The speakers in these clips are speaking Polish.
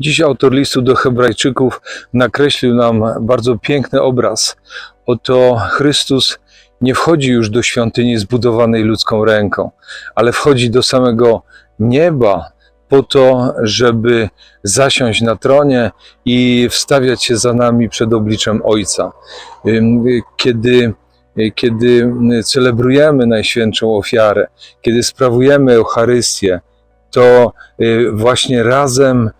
Dziś autor listu do Hebrajczyków nakreślił nam bardzo piękny obraz. Oto Chrystus nie wchodzi już do świątyni zbudowanej ludzką ręką, ale wchodzi do samego nieba po to, żeby zasiąść na tronie i wstawiać się za nami przed obliczem Ojca. Kiedy, kiedy celebrujemy Najświętszą Ofiarę, kiedy sprawujemy Eucharystię, to y, właśnie razem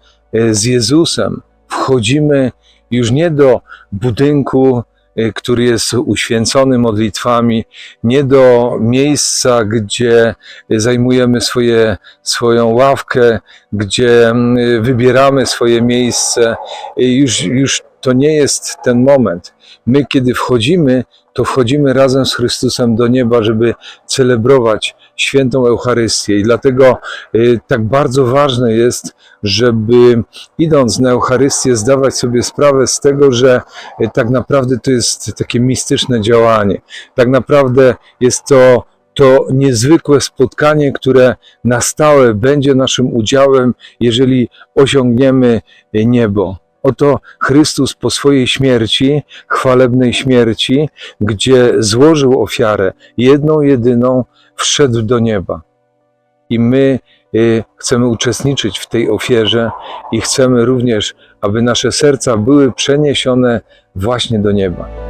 z Jezusem wchodzimy już nie do budynku, y, który jest uświęcony modlitwami, nie do miejsca, gdzie zajmujemy swoje, swoją ławkę, gdzie mm, wybieramy swoje miejsce. Y, Już, już to nie jest ten moment. My, kiedy wchodzimy, to wchodzimy razem z Chrystusem do nieba, żeby celebrować świętą Eucharystię. I dlatego y, tak bardzo ważne jest, żeby idąc na Eucharystię, zdawać sobie sprawę z tego, że y, tak naprawdę to jest takie mistyczne działanie. Tak naprawdę jest to to niezwykłe spotkanie, które na stałe będzie naszym udziałem, jeżeli osiągniemy niebo. Oto Chrystus po swojej śmierci, chwalebnej śmierci, gdzie złożył ofiarę, jedną, jedyną, wszedł do nieba. I my y, chcemy uczestniczyć w tej ofierze i chcemy również, aby nasze serca były przeniesione właśnie do nieba.